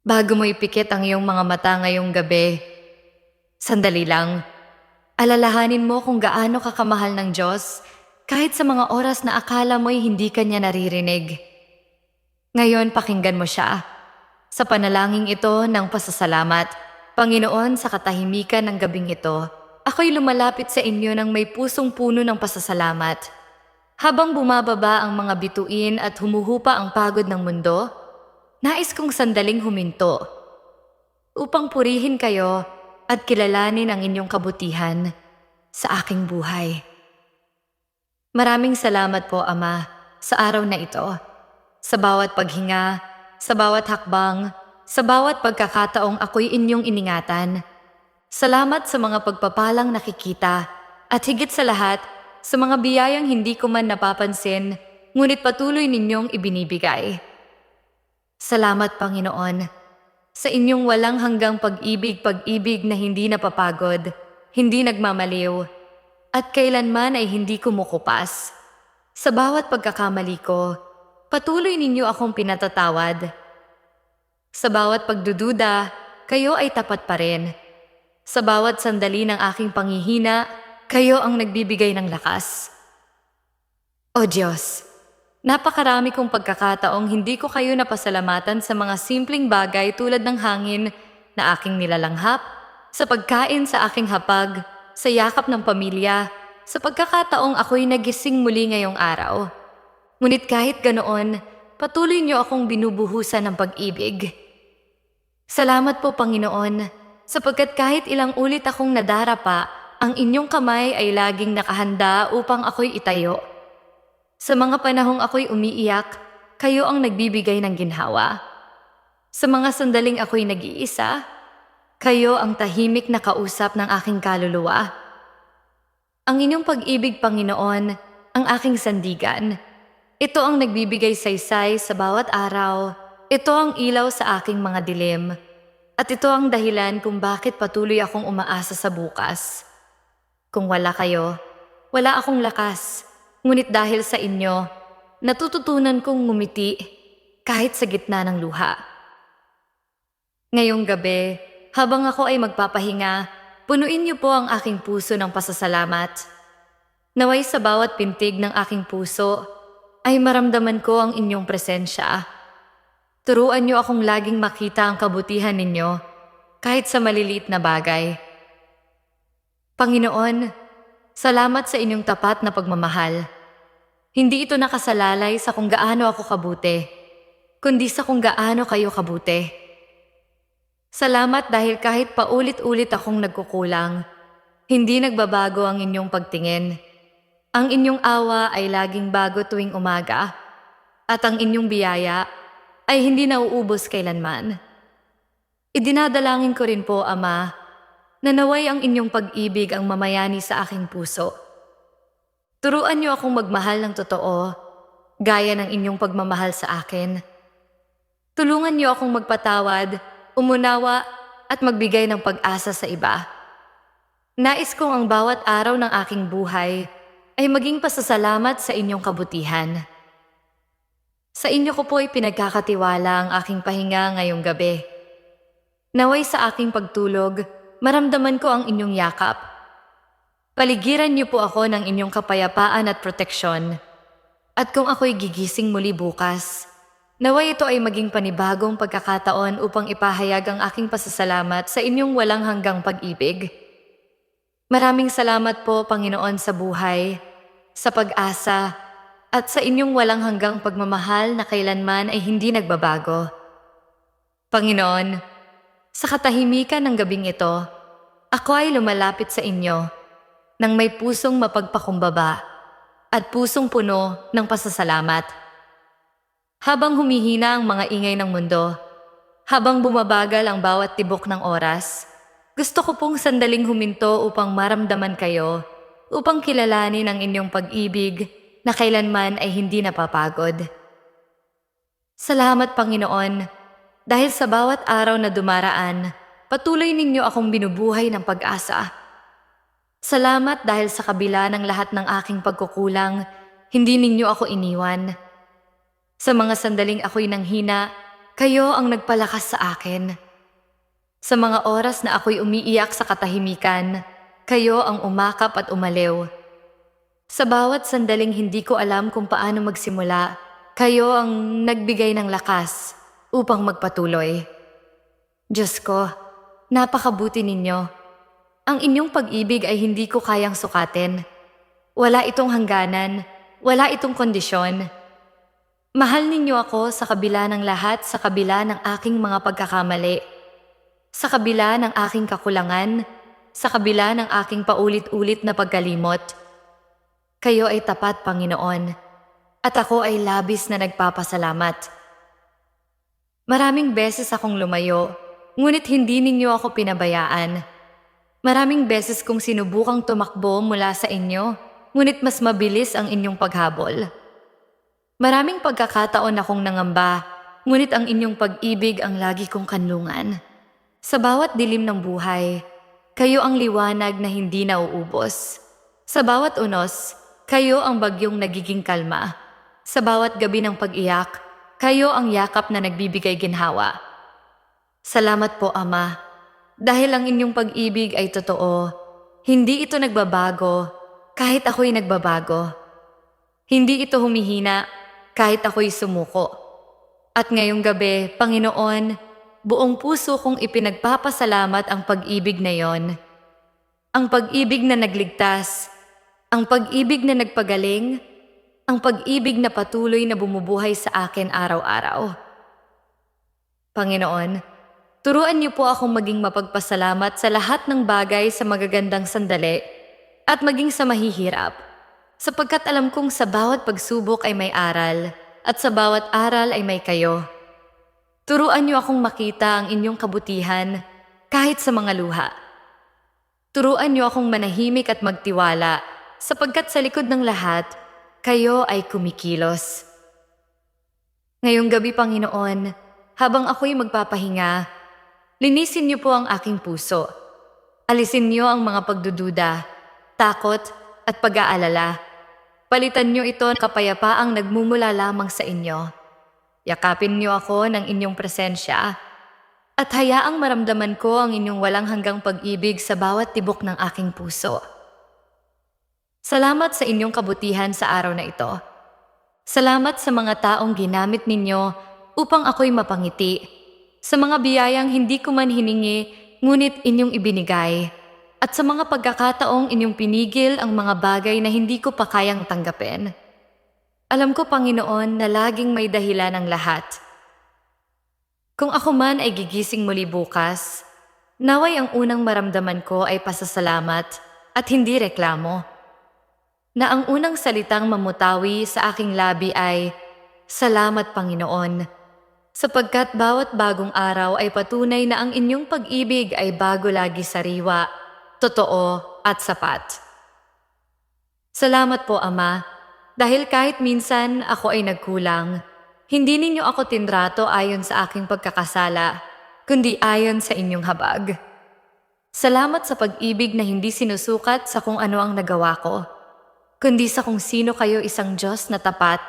Bago mo ipikit ang iyong mga mata ngayong gabi, sandali lang. Alalahanin mo kung gaano ka kamahal ng Diyos kahit sa mga oras na akala mo'y hindi kanya naririnig. Ngayon pakinggan mo siya. Sa panalangin ito ng pasasalamat, Panginoon sa katahimikan ng gabing ito, ako'y lumalapit sa inyo ng may pusong puno ng pasasalamat. Habang bumababa ang mga bituin at humuhupa ang pagod ng mundo, nais kong sandaling huminto upang purihin kayo at kilalanin ang inyong kabutihan sa aking buhay. Maraming salamat po, Ama, sa araw na ito. Sa bawat paghinga, sa bawat hakbang, sa bawat pagkakataong ako'y inyong iningatan. Salamat sa mga pagpapalang nakikita at higit sa lahat, sa mga biyayang hindi ko man napapansin, ngunit patuloy ninyong ibinibigay. Salamat, Panginoon, sa inyong walang hanggang pag-ibig, pag-ibig na hindi napapagod, hindi nagmamaliw, at kailanman ay hindi kumukupas. Sa bawat pagkakamali ko, patuloy ninyo akong pinatatawad. Sa bawat pagdududa, kayo ay tapat pa rin. Sa bawat sandali ng aking panghihina, kayo ang nagbibigay ng lakas. O Diyos, napakarami kong pagkakataong hindi ko kayo napasalamatan sa mga simpleng bagay tulad ng hangin na aking nilalanghap, sa pagkain sa aking hapag, sa yakap ng pamilya, sa pagkakataong ako'y nagising muli ngayong araw. Ngunit kahit ganoon, patuloy niyo akong binubuhusan ng pag-ibig. Salamat po Panginoon, sapagkat kahit ilang ulit akong nadarapa, ang inyong kamay ay laging nakahanda upang ako'y itayo. Sa mga panahong ako'y umiiyak, kayo ang nagbibigay ng ginhawa. Sa mga sandaling ako'y nag-iisa, kayo ang tahimik na kausap ng aking kaluluwa. Ang inyong pag-ibig, Panginoon, ang aking sandigan. Ito ang nagbibigay saysay sa bawat araw. Ito ang ilaw sa aking mga dilim. At ito ang dahilan kung bakit patuloy akong umaasa sa bukas. Kung wala kayo, wala akong lakas. Ngunit dahil sa inyo, natututunan kong ngumiti kahit sa gitna ng luha. Ngayong gabi, habang ako ay magpapahinga, punuin niyo po ang aking puso ng pasasalamat. Naway sa bawat pintig ng aking puso ay maramdaman ko ang inyong presensya. Turuan niyo akong laging makita ang kabutihan ninyo kahit sa maliliit na bagay. Panginoon, salamat sa inyong tapat na pagmamahal. Hindi ito nakasalalay sa kung gaano ako kabuti, kundi sa kung gaano kayo kabuti. Salamat dahil kahit paulit-ulit akong nagkukulang, hindi nagbabago ang inyong pagtingin. Ang inyong awa ay laging bago tuwing umaga, at ang inyong biyaya ay hindi nauubos kailanman. Idinadalangin ko rin po, Ama, na naway ang inyong pag-ibig ang mamayani sa aking puso. Turuan niyo akong magmahal ng totoo, gaya ng inyong pagmamahal sa akin. Tulungan niyo akong magpatawad, umunawa at magbigay ng pag-asa sa iba. Nais kong ang bawat araw ng aking buhay ay maging pasasalamat sa inyong kabutihan. Sa inyo ko po'y pinagkakatiwala ang aking pahinga ngayong gabi. Naway sa aking pagtulog, maramdaman ko ang inyong yakap. Paligiran niyo po ako ng inyong kapayapaan at proteksyon. At kung ako'y gigising muli bukas, naway ito ay maging panibagong pagkakataon upang ipahayag ang aking pasasalamat sa inyong walang hanggang pag-ibig. Maraming salamat po, Panginoon, sa buhay, sa pag-asa, at sa inyong walang hanggang pagmamahal na kailanman ay hindi nagbabago. Panginoon, sa katahimikan ng gabing ito, ako ay lumalapit sa inyo nang may pusong mapagpakumbaba at pusong puno ng pasasalamat. Habang humihina ang mga ingay ng mundo, habang bumabagal ang bawat tibok ng oras, gusto ko pong sandaling huminto upang maramdaman kayo, upang kilalanin ang inyong pag-ibig na kailanman ay hindi napapagod. Salamat Panginoon, dahil sa bawat araw na dumaraan, patuloy ninyo akong binubuhay ng pag-asa. Salamat dahil sa kabila ng lahat ng aking pagkukulang, hindi ninyo ako iniwan. Sa mga sandaling ako'y nanghina, kayo ang nagpalakas sa akin. Sa mga oras na ako'y umiiyak sa katahimikan, kayo ang umakap at umaliw. Sa bawat sandaling hindi ko alam kung paano magsimula, kayo ang nagbigay ng lakas upang magpatuloy. Diyos ko, napakabuti ninyo. Ang inyong pag-ibig ay hindi ko kayang sukatin. Wala itong hangganan, wala itong kondisyon. Mahal ninyo ako sa kabila ng lahat, sa kabila ng aking mga pagkakamali. Sa kabila ng aking kakulangan, sa kabila ng aking paulit-ulit na pagkalimot. Kayo ay tapat, Panginoon, at ako ay labis na nagpapasalamat. Maraming beses akong lumayo, ngunit hindi ninyo ako pinabayaan. Maraming beses kong sinubukang tumakbo mula sa inyo, ngunit mas mabilis ang inyong paghabol. Maraming pagkakataon akong nangamba, ngunit ang inyong pag-ibig ang lagi kong kanlungan. Sa bawat dilim ng buhay, kayo ang liwanag na hindi nauubos. Sa bawat unos, kayo ang bagyong nagiging kalma. Sa bawat gabi ng pag-iyak, kayo ang yakap na nagbibigay ginhawa. Salamat po, Ama. Dahil ang inyong pag-ibig ay totoo, hindi ito nagbabago kahit ako'y nagbabago. Hindi ito humihina kahit ako'y sumuko. At ngayong gabi, Panginoon, buong puso kong ipinagpapasalamat ang pag-ibig na yon. Ang pag-ibig na nagligtas, ang pag-ibig na nagpagaling, ang pag-ibig na patuloy na bumubuhay sa akin araw-araw. Panginoon, turuan niyo po akong maging mapagpasalamat sa lahat ng bagay sa magagandang sandali at maging sa mahihirap, sapagkat alam kong sa bawat pagsubok ay may aral at sa bawat aral ay may kayo. Turuan niyo akong makita ang inyong kabutihan kahit sa mga luha. Turuan niyo akong manahimik at magtiwala sapagkat sa likod ng lahat, kayo ay kumikilos. Ngayong gabi, Panginoon, habang ako'y magpapahinga, linisin niyo po ang aking puso. Alisin niyo ang mga pagdududa, takot at pag-aalala. Palitan niyo ito ng kapayapaang nagmumula lamang sa inyo. Yakapin niyo ako ng inyong presensya at hayaang maramdaman ko ang inyong walang hanggang pag-ibig sa bawat tibok ng aking puso. Salamat sa inyong kabutihan sa araw na ito. Salamat sa mga taong ginamit ninyo upang ako'y mapangiti. Sa mga biyayang hindi ko man hiningi, ngunit inyong ibinigay. At sa mga pagkakataong inyong pinigil ang mga bagay na hindi ko pa kayang tanggapin. Alam ko, Panginoon, na laging may dahilan ang lahat. Kung ako man ay gigising muli bukas, naway ang unang maramdaman ko ay pasasalamat at hindi reklamo. Na ang unang salitang mamutawi sa aking labi ay, Salamat Panginoon, sapagkat bawat bagong araw ay patunay na ang inyong pag-ibig ay bago lagi sariwa, totoo at sapat. Salamat po Ama, dahil kahit minsan ako ay nagkulang, hindi ninyo ako tinrato ayon sa aking pagkakasala, kundi ayon sa inyong habag. Salamat sa pag-ibig na hindi sinusukat sa kung ano ang nagawa ko, kundi sa kung sino kayo isang Diyos na tapat,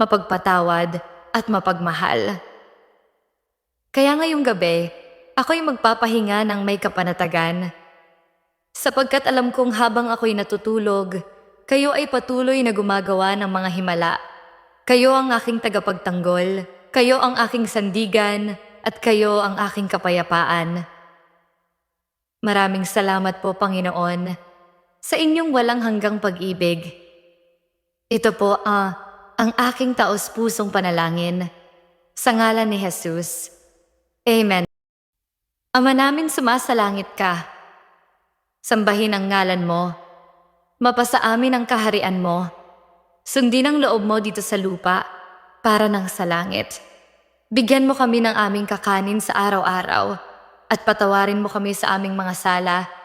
mapagpatawad at mapagmahal. Kaya ngayong gabi, ako'y magpapahinga ng may kapanatagan. Sapagkat alam kong habang ako'y natutulog, kayo ay patuloy na gumagawa ng mga himala. Kayo ang aking tagapagtanggol, kayo ang aking sandigan, at kayo ang aking kapayapaan. Maraming salamat po, Panginoon, sa inyong walang hanggang pag-ibig. Ito po ah, ang aking taos-pusong panalangin. Sa ngalan ni Jesus. Amen. Ama namin sumasalangit ka. Sambahin ang ngalan mo. Mapasa amin ang kaharian mo. Sundin ang loob mo dito sa lupa para nang sa langit. Bigyan mo kami ng aming kakanin sa araw-araw at patawarin mo kami sa aming mga sala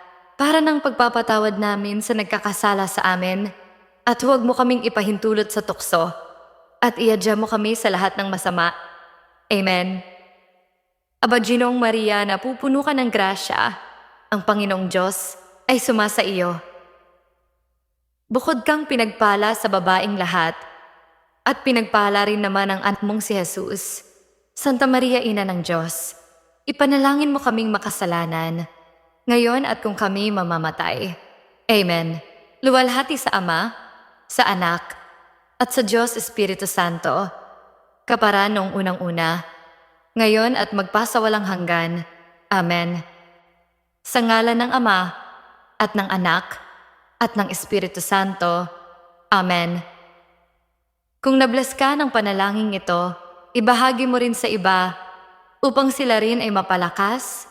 para nang pagpapatawad namin sa nagkakasala sa amin at huwag mo kaming ipahintulot sa tukso at iadya mo kami sa lahat ng masama. Amen. Aba Ginoong Maria, napupuno ka ng grasya. Ang Panginoong Diyos ay sumasa iyo. Bukod kang pinagpala sa babaing lahat, at pinagpala rin naman ang anak mong si Jesus. Santa Maria Ina ng Diyos, ipanalangin mo kaming makasalanan, ngayon at kung kami mamamatay. Amen. Luwalhati sa Ama, sa Anak, at sa Diyos Espiritu Santo, kapara noong unang-una, ngayon at magpasawalang hanggan. Amen. Sa ngalan ng Ama, at ng Anak, at ng Espiritu Santo. Amen. Kung nabless ka ng panalangin ito, ibahagi mo rin sa iba upang sila rin ay mapalakas